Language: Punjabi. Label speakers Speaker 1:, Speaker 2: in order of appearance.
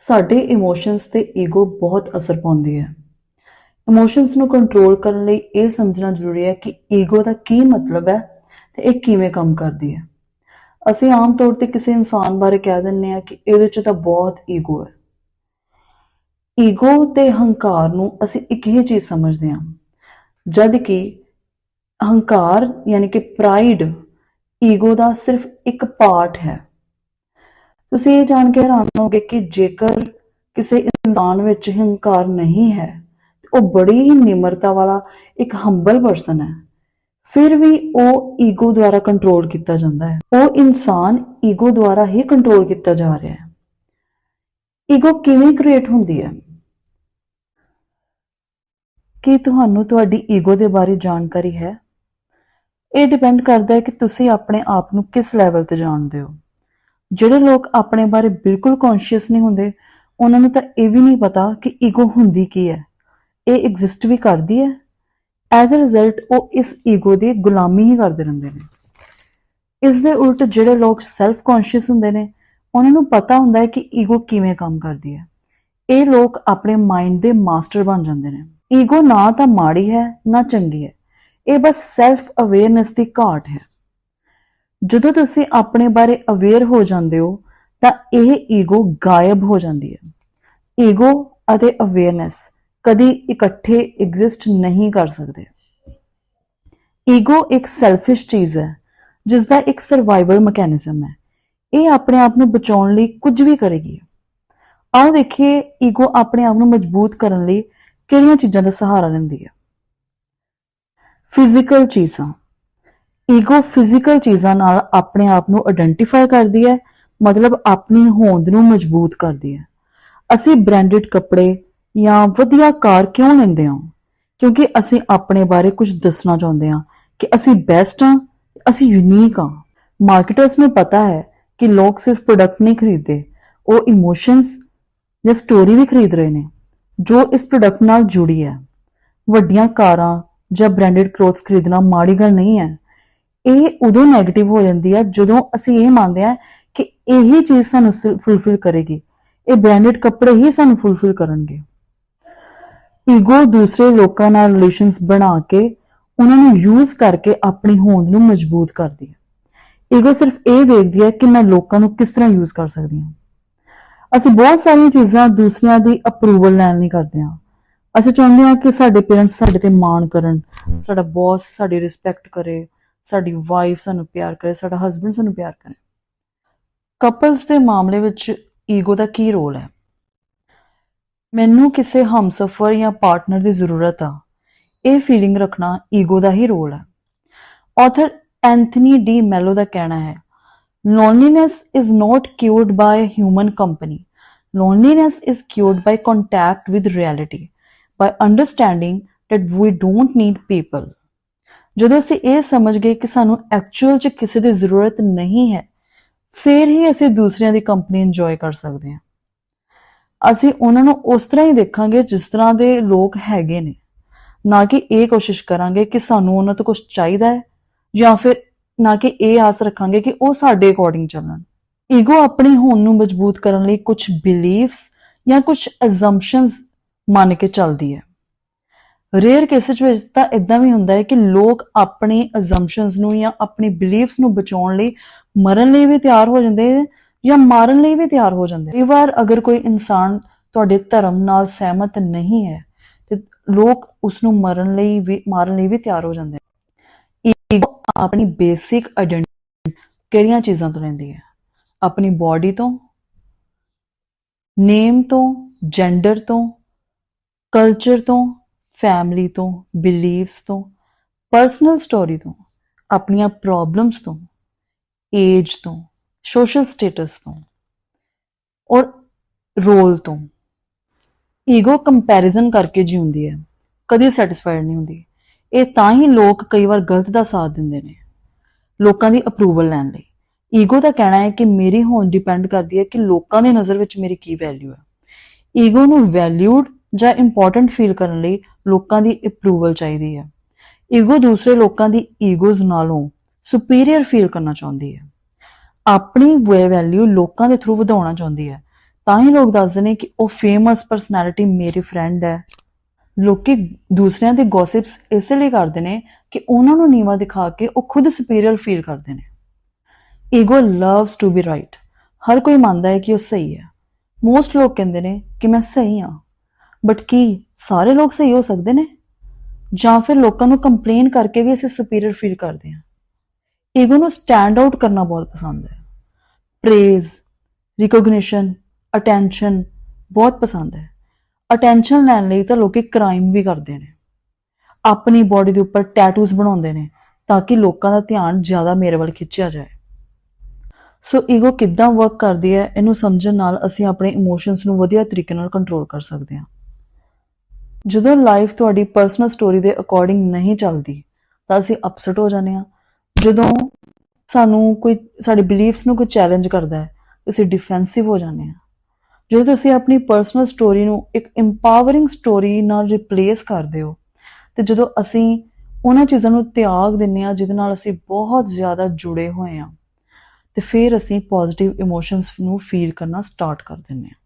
Speaker 1: ਸਾਡੇ ਇਮੋਸ਼ਨਸ ਤੇ ਈਗੋ ਬਹੁਤ ਅਸਰ ਪਾਉਂਦੀ ਹੈ। ਇਮੋਸ਼ਨਸ ਨੂੰ ਕੰਟਰੋਲ ਕਰਨ ਲਈ ਇਹ ਸਮਝਣਾ ਜ਼ਰੂਰੀ ਹੈ ਕਿ ਈਗੋ ਦਾ ਕੀ ਮਤਲਬ ਹੈ ਤੇ ਇਹ ਕਿਵੇਂ ਕੰਮ ਕਰਦੀ ਹੈ। ਅਸੀਂ ਆਮ ਤੌਰ ਤੇ ਕਿਸੇ ਇਨਸਾਨ ਬਾਰੇ ਕਹਿ ਦਿੰਨੇ ਆ ਕਿ ਇਹਦੇ 'ਚ ਤਾਂ ਬਹੁਤ ਈਗੋ ਹੈ। ਈਗੋ ਤੇ ਹੰਕਾਰ ਨੂੰ ਅਸੀਂ ਇੱਕ ਹੀ ਚੀਜ਼ ਸਮਝਦੇ ਹਾਂ, ਜਦ ਕਿ ਹੰਕਾਰ ਯਾਨੀ ਕਿ ਪ੍ਰਾਈਡ ਈਗੋ ਦਾ ਸਿਰਫ ਇੱਕ ਪਾਰਟ ਹੈ। ਤੁਸੀਂ ਇਹ ਜਾਣ ਕੇ ਹੈਰਾਨ ਹੋਗੇ ਕਿ ਜੇਕਰ ਕਿਸੇ ਇਨਸਾਨ ਵਿੱਚ ਹੰਕਾਰ ਨਹੀਂ ਹੈ ਉਹ ਬੜੀ ਹੀ ਨਿਮਰਤਾ ਵਾਲਾ ਇੱਕ ਹੰਬਲ ਪਰਸਨ ਹੈ। ਫਿਰ ਵੀ ਉਹ ਈਗੋ ਦੁਆਰਾ ਕੰਟਰੋਲ ਕੀਤਾ ਜਾਂਦਾ ਹੈ। ਉਹ ਇਨਸਾਨ ਈਗੋ ਦੁਆਰਾ ਹੀ ਕੰਟਰੋਲ ਕੀਤਾ ਜਾ ਰਿਹਾ ਹੈ। ਈਗੋ ਕਿਵੇਂ ਕ੍ਰੀਏਟ ਹੁੰਦੀ ਹੈ? ਕੀ ਤੁਹਾਨੂੰ ਤੁਹਾਡੀ ਈਗੋ ਦੇ ਬਾਰੇ ਜਾਣਕਾਰੀ ਹੈ? ਇਹ ਡਿਪੈਂਡ ਕਰਦਾ ਹੈ ਕਿ ਤੁਸੀਂ ਆਪਣੇ ਆਪ ਨੂੰ ਕਿਸ ਲੈਵਲ ਤੇ ਜਾਣਦੇ ਹੋ। ਜਿਹੜੇ ਲੋਕ ਆਪਣੇ ਬਾਰੇ ਬਿਲਕੁਲ ਕੌਨਸ਼ੀਅਸ ਨਹੀਂ ਹੁੰਦੇ, ਉਹਨਾਂ ਨੂੰ ਤਾਂ ਇਹ ਵੀ ਨਹੀਂ ਪਤਾ ਕਿ ਈਗੋ ਹੁੰਦੀ ਕੀ ਹੈ। ਇਹ ਐਗਜ਼ਿਸਟ ਵੀ ਕਰਦੀ ਹੈ ਐਜ਼ ਅ ਰਿਜ਼ਲਟ ਉਹ ਇਸ ਈਗੋ ਦੀ ਗੁਲਾਮੀ ਹੀ ਕਰਦੇ ਰਹਿੰਦੇ ਨੇ। ਇਸ ਦੇ ਉਲਟ ਜਿਹੜੇ ਲੋਕ ਸੈਲਫ ਕੌਨਸ਼ੀਅਸ ਹੁੰਦੇ ਨੇ, ਉਹਨਾਂ ਨੂੰ ਪਤਾ ਹੁੰਦਾ ਹੈ ਕਿ ਈਗੋ ਕਿਵੇਂ ਕੰਮ ਕਰਦੀ ਹੈ। ਇਹ ਲੋਕ ਆਪਣੇ ਮਾਈਂਡ ਦੇ ਮਾਸਟਰ ਬਣ ਜਾਂਦੇ ਨੇ। ਈਗੋ ਨਾ ਤਾਂ ਮਾੜੀ ਹੈ, ਨਾ ਚੰਗੀ ਹੈ। ਇਹ ਬਸ ਸੈਲਫ ਅਵੇਅਰਨੈਸ ਦੀ ਘਾਟ ਹੈ। ਜਦੋਂ ਤੁਸੀਂ ਆਪਣੇ ਬਾਰੇ ਅਵੇਅਰ ਹੋ ਜਾਂਦੇ ਹੋ, ਤਾਂ ਇਹ ਈਗੋ ਗਾਇਬ ਹੋ ਜਾਂਦੀ ਹੈ। ਈਗੋ ਅਤੇ ਅਵੇਅਰਨੈਸ ਕਦੀ ਇਕੱਠੇ ਐਗਜ਼ਿਸਟ ਨਹੀਂ ਕਰ ਸਕਦੇ। ਈਗੋ ਇੱਕ ਸੈਲਫਿਸ਼ ਚੀਜ਼ ਹੈ ਜਿਸ ਦਾ ਇੱਕ ਸਰਵਾਈਵਲ ਮੈਕੈਨਿਜ਼ਮ ਹੈ। ਇਹ ਆਪਣੇ ਆਪ ਨੂੰ ਬਚਾਉਣ ਲਈ ਕੁਝ ਵੀ ਕਰੇਗੀ। ਆਓ ਦੇਖੀਏ ਈਗੋ ਆਪਣੇ ਆਪ ਨੂੰ ਮਜ਼ਬੂਤ ਕਰਨ ਲਈ ਕਿਹੜੀਆਂ ਚੀਜ਼ਾਂ ਦਾ ਸਹਾਰਾ ਲੈਂਦੀ ਹੈ। ਫਿਜ਼ੀਕਲ ਚੀਜ਼ਾਂ। ਈਗੋ ਫਿਜ਼ੀਕਲ ਚੀਜ਼ਾਂ ਨਾਲ ਆਪਣੇ ਆਪ ਨੂੰ ਆਇਡੈਂਟੀਫਾਈ ਕਰਦੀ ਹੈ, ਮਤਲਬ ਆਪਣੀ ਹੋਂਦ ਨੂੰ ਮਜ਼ਬੂਤ ਕਰਦੀ ਹੈ। ਅਸੀਂ ਬ੍ਰਾਂਡਡ ਕੱਪੜੇ ਜਾਂ ਵਧੀਆ ਕਾਰ ਕਿਉਂ ਲੈਂਦੇ ਹਾਂ? ਕਿਉਂਕਿ ਅਸੀਂ ਆਪਣੇ ਬਾਰੇ ਕੁਝ ਦੱਸਣਾ ਚਾਹੁੰਦੇ ਹਾਂ ਕਿ ਅਸੀਂ ਬੈਸਟ ਹਾਂ, ਅਸੀਂ ਯੂਨੀਕ ਹਾਂ। ਮਾਰਕੀਟਰਸ ਨੂੰ ਪਤਾ ਹੈ ਕਿ ਲੋਕ ਸਿਰਫ ਪ੍ਰੋਡਕਟ ਨਹੀਂ ਖਰੀਦਦੇ, ਉਹ ਇਮੋਸ਼ਨਸ ਜਾਂ ਸਟੋਰੀ ਵੀ ਖਰੀਦ ਰਹੇ ਨੇ, ਜੋ ਇਸ ਪ੍ਰੋਡਕਟ ਨਾਲ ਜੁੜੀ ਹੈ। ਵੱਡੀਆਂ ਕਾਰਾਂ ਜਾਂ ਬ੍ਰਾਂਡਡ ਕਲੋਥਸ ਖਰੀਦਣਾ ਮਾੜੀ ਗੱਲ ਨਹੀਂ ਹੈ ਇਹ ਉਦੋਂ 네ਗੇਟਿਵ ਹੋ ਜਾਂਦੀ ਹੈ ਜਦੋਂ ਅਸੀਂ ਇਹ ਮੰਨਦੇ ਹਾਂ ਕਿ ਇਹੀ ਚੀਜ਼ ਸਾਨੂੰ ਫੁੱਲਫਿਲ ਕਰੇਗੀ। ਇਹ ਬ੍ਰਾਂਡਡ ਕੱਪੜੇ ਹੀ ਸਾਨੂੰ ਫੁੱਲਫਿਲ ਕਰਨਗੇ। ਈਗੋ ਦੂਸਰੇ ਲੋਕਾਂ ਨਾਲ ਰਿਲੇਸ਼ਨਸ ਬਣਾ ਕੇ ਉਹਨਾਂ ਨੂੰ ਯੂਜ਼ ਕਰਕੇ ਆਪਣੀ ਹੋਂਦ ਨੂੰ ਮਜ਼ਬੂਤ ਕਰਦੀ ਹੈ ਈਗੋ ਸਿਰਫ ਇਹ ਦੇਖਦੀ ਹੈ ਕਿ ਮੈਂ ਲੋਕਾਂ ਨੂੰ ਕਿਸ ਤਰ੍ਹਾਂ ਯੂਜ਼ ਕਰ ਸਕਦੀ ਹਾਂ। ਅਸੀਂ ਬਹੁਤ ਸਾਰੀਆਂ ਚੀਜ਼ਾਂ ਦੂਸਰਿਆਂ ਦੀ ਅਪਰੂਵਲ ਲੈਣ ਲਈ ਕਰਦੇ ਹਾਂ। ਅਸੀਂ ਚਾਹੁੰਦੇ ਹਾਂ ਕਿ ਸਾਡੇ ਪੇਰੈਂਟਸ ਸਾਡੇ ਤੇ ਮਾਣ ਕਰਨ, ਸਾਡਾ ਬੌਸ ਸਾਡੀ ਰਿਸਪੈਕਟ ਕਰੇ ਸਾਡੀ ਵਾਈਫ ਸਾਨੂੰ ਪਿਆਰ ਕਰੇ ਸਾਡਾ ਹਸਬੰਡ ਸਾਨੂੰ ਪਿਆਰ ਕਰੇ ਕਪਲਸ ਦੇ ਮਾਮਲੇ ਵਿੱਚ ਈਗੋ ਦਾ ਕੀ ਰੋਲ ਹੈ ਮੈਨੂੰ ਕਿਸੇ ਹਮਸਫਰ ਜਾਂ ਪਾਰਟਨਰ ਦੀ ਜ਼ਰੂਰਤ ਆ ਇਹ ਫੀਲਿੰਗ ਰੱਖਣਾ ਈਗੋ ਦਾ ਹੀ ਰੋਲ ਹੈ ਆਥਰ ਐਂਥਨੀ ਡੀ ਮੈਲੋ ਦਾ ਕਹਿਣਾ ਹੈ loneliness is not cured by human company loneliness is cured by contact with reality by understanding that we don't need people ਜਦੋਂ ਅਸੀਂ ਇਹ ਸਮਝ ਗਏ ਕਿ ਸਾਨੂੰ ਐਕਚੁਅਲ 'ਚ ਕਿਸੇ ਦੀ ਜ਼ਰੂਰਤ ਨਹੀਂ ਹੈ, ਫਿਰ ਹੀ ਅਸੀਂ ਦੂਸਰਿਆਂ ਦੀ ਕੰਪਨੀ ਇੰਜੋਏ ਕਰ ਸਕਦੇ ਹਾਂ। ਅਸੀਂ ਉਹਨਾਂ ਨੂੰ ਉਸ ਤਰ੍ਹਾਂ ਹੀ ਦੇਖਾਂਗੇ ਜਿਸ ਤਰ੍ਹਾਂ ਦੇ ਲੋਕ ਹੈਗੇ ਨੇ। ਨਾ ਕਿ ਇਹ ਕੋਸ਼ਿਸ਼ ਕਰਾਂਗੇ ਕਿ ਸਾਨੂੰ ਉਹਨਾਂ ਤੋਂ ਕੁਝ ਚਾਹੀਦਾ ਹੈ, ਜਾਂ ਫਿਰ ਨਾ ਕਿ ਇਹ ਆਸ ਰੱਖਾਂਗੇ ਕਿ ਉਹ ਸਾਡੇ ਅਕੋਰਡਿੰਗ ਚੱਲਣ। ਈਗੋ ਆਪਣੇ ਹੋਣ ਨੂੰ ਮਜ਼ਬੂਤ ਕਰਨ ਲਈ ਕੁਝ ਬਿਲੀਫਸ ਜਾਂ ਕੁਝ ਅਜ਼ੰਪਸ਼ਨਸ ਮੰਨ ਕੇ ਚੱਲਦੀ ਹੈ। ਰੇਅਰ ਕੇਸਿਸ ਵਿੱਚ ਤਾਂ ਇਦਾਂ ਵੀ ਹੁੰਦਾ ਹੈ ਕਿ ਲੋਕ ਆਪਣੇ ਅਜ਼ੰਪਸ਼ਨਸ ਨੂੰ ਜਾਂ ਆਪਣੀ ਬਿਲੀਫਸ ਨੂੰ ਬਚਾਉਣ ਲਈ ਮਰਨ ਲਈ ਵੀ ਤਿਆਰ ਹੋ ਜਾਂਦੇ ਜਾਂ ਮਾਰਨ ਲਈ ਵੀ ਤਿਆਰ ਹੋ ਜਾਂਦੇ ਕਈ ਵਾਰ ਅਗਰ ਕੋਈ ਇਨਸਾਨ ਤੁਹਾਡੇ ਧਰਮ ਨਾਲ ਸਹਿਮਤ ਨਹੀਂ ਹੈ, ਤੇ ਲੋਕ ਉਸ ਨੂੰ ਮਰਨ ਲਈ ਵੀ, ਮਾਰਨ ਲਈ ਵੀ ਤਿਆਰ ਹੋ ਜਾਂਦੇ ਈਗੋ ਆਪਣੀ ਬੇਸਿਕ ਆਇਡੈਂਟੀ ਕਿਹੜੀਆਂ ਚੀਜ਼ਾਂ ਤੋਂ ਲੈਂਦੀ ਹੈ? ਆਪਣੀ ਬਾਡੀ ਤੋਂ ਨੇਮ ਤੋਂ ਜੈਂਡਰ ਤੋਂ ਕਲਚਰ ਤੋਂ ਫੈਮਿਲੀ ਤੋਂ ਬਿਲੀਫਸ ਤੋਂ ਪਰਸਨਲ ਸਟੋਰੀ ਤੋਂ, ਆਪਣੀਆਂ ਪ੍ਰੋਬਲਮਸ ਤੋਂ ਏਜ ਤੋਂ ਸੋਸ਼ਲ ਸਟੇਟਸ ਤੋਂ ਔਰ ਰੋਲ ਤੋਂ। ਈਗੋ ਕੰਪੈਰੀਜ਼ਨ ਕਰਕੇ ਜਿਉਂਦੀ ਹੈ। ਕਦੀ ਸੈਟੀਸਫਾਈਡ ਨਹੀਂ ਹੁੰਦੀ। ਇਹ ਤਾਂ ਹੀ ਲੋਕ ਕਈ ਵਾਰ ਗਲਤ ਦਾ ਸਾਥ ਦਿੰਦੇ ਨੇ, ਲੋਕਾਂ ਦੀ ਅਪਰੂਵਲ ਲੈਣ ਲਈ। ਈਗੋ ਦਾ ਕਹਿਣਾ ਹੈ ਕਿ ਮੇਰੀ ਹੋਂਦ ਡਿਪੈਂਡ ਕਰਦੀ ਹੈ ਕਿ ਲੋਕਾਂ ਦੀ ਨਜ਼ਰ ਵਿੱਚ ਮੇਰੀ ਕੀ ਵੈਲਿਊ ਹੈ। ਈਗੋ ਨੂੰ ਵੈਲਿਊਡ ਜਾਂ ਇੰਪੋਰਟੈਂਟ ਫੀਲ ਕਰਨ ਲਈ ਲੋਕਾਂ ਦੀ ਅਪਰੂਵਲ ਚਾਹੀਦੀ ਹੈ। ਈਗੋ ਦੂਸਰੇ ਲੋਕਾਂ ਦੀ ਈਗੋਜ਼ ਨਾਲੋਂ ਸੁਪੀਰੀਅਰ ਫੀਲ ਕਰਨਾ ਚਾਹੁੰਦੀ ਹੈ। ਆਪਣੀ ਵੈਲਿਊ ਲੋਕਾਂ ਦੇ ਥਰੂ ਵਧਾਉਣਾ ਚਾਹੁੰਦੀ ਹੈ। ਤਾਂ ਹੀ ਲੋਕ ਦੱਸਦੇ ਨੇ ਕਿ ਉਹ ਫੇਮਸ ਪਰਸਨੈਲਿਟੀ ਮੇਰੀ ਫਰੈਂਡ ਹੈ। ਲੋਕੀ ਦੂਸਰਿਆਂ ਦੇ ਗੌਸਿਪਸ ਇਸੇ ਲਈ ਕਰਦੇ ਨੇ ਕਿ ਉਹਨਾਂ ਨੂੰ ਨੀਵਾ ਦਿਖਾ ਕੇ ਉਹ ਖੁਦ ਸੁਪੀਰੀਅਰ ਫੀਲ ਕਰਦੇ ਨੇ। Ego loves to be right ਹਰ ਕੋਈ ਮੰਨਦਾ ਹੈ ਕਿ ਉਹ ਸਹੀ ਹੈ। ਮੋਸਟ ਲੋਕ ਕਹਿੰਦੇ ਨੇ ਕਿ ਮੈਂ ਸਹੀ ਹਾਂ। ਬਟ ਕੀ ਸਾਰੇ ਲੋਕ ਸਹੀ ਹੋ ਸਕਦੇ ਨੇ? ਜਾਂ ਫਿਰ ਲੋਕਾਂ ਨੂੰ ਕੰਪਲੇਨ ਕਰਕੇ ਵੀ ਅਸੀਂ ਸੁਪੀਰੀਅਰ ਫੀਲ ਕਰਦੇ ਹਾਂ? ਈਗੋ ਨੂੰ ਸਟੈਂਡ ਆਊਟ ਕਰਨਾ ਬਹੁਤ ਪਸੰਦ ਹੈ। ਪ੍ਰੇਜ਼ ਰਿਕੋਗਨੀਸ਼ਨ ਅਟੈਂਸ਼ਨ ਬਹੁਤ ਪਸੰਦ ਹੈ। ਅਟੈਂਸ਼ਨ ਲੈਣ ਲਈ ਤਾਂ ਲੋਕੀ ਕ੍ਰਾਈਮ ਵੀ ਕਰਦੇ ਨੇ। ਆਪਣੀ ਬਾਡੀ ਦੇ ਉੱਪਰ ਟੈਟੂਜ਼ ਬਣਾਉਂਦੇ ਨੇ ਤਾਂ ਕਿ ਲੋਕਾਂ ਦਾ ਧਿਆਨ ਜ਼ਿਆਦਾ ਮੇਰੇ ਵੱਲ ਖਿੱਚਿਆ ਜਾਏ। ਸੋ ਈਗੋ ਕਿੱਦਾਂ ਵਰਕ ਕਰਦੀ ਹੈ, ਇਹਨੂੰ ਸਮਝਣ ਨਾਲ ਅਸੀਂ ਆਪਣੇ ਇਮੋਸ਼ਨਸ ਨੂੰ ਵਧੀਆ ਤਰੀਕੇ ਨਾਲ ਕੰਟਰੋਲ ਕਰ ਸਕਦੇ ਹਾਂ। ਜਦੋਂ ਲਾਈਫ ਤੁਹਾਡੀ ਪਰਸਨਲ ਸਟੋਰੀ ਦੇ ਅਕੋਰਡਿੰਗ ਨਹੀਂ ਚੱਲਦੀ, ਤਾਂ ਅਸੀਂ ਅਪਸੈਟ ਹੋ ਜਾਂਦੇ ਹਾਂ। ਜਦੋਂ ਸਾਨੂੰ ਕੋਈ, ਸਾਡੇ ਬਿਲੀਫਸ ਨੂੰ ਕੋਈ ਚੈਲੰਜ ਕਰਦਾ ਹੈ ਅਸੀਂ ਡਿਫੈਂਸਿਵ ਹੋ ਜਾਂਦੇ ਹਾਂ। ਜਦੋਂ ਤੁਸੀਂ ਆਪਣੀ ਪਰਸਨਲ ਸਟੋਰੀ ਨੂੰ ਇੱਕ ਇੰਪਾਵਰਿੰਗ ਸਟੋਰੀ ਨਾਲ ਰਿਪਲੇਸ ਕਰਦੇ ਹੋ, ਤੇ ਜਦੋਂ ਅਸੀਂ ਉਹਨਾਂ ਚੀਜ਼ਾਂ ਨੂੰ ਤਿਆਗ ਦਿੰਨੇ ਆ ਜਿਹਦੇ ਨਾਲ ਅਸੀਂ ਬਹੁਤ ਜ਼ਿਆਦਾ ਜੁੜੇ ਹੋਏ ਆ ਤੇ ਫਿਰ ਅਸੀਂ ਪੋਜ਼ਿਟਿਵ ਇਮੋਸ਼ਨਸ ਨੂੰ ਫੀਲ ਕਰਨਾ ਸਟਾਰਟ ਕਰ ਦਿੰਨੇ ਆ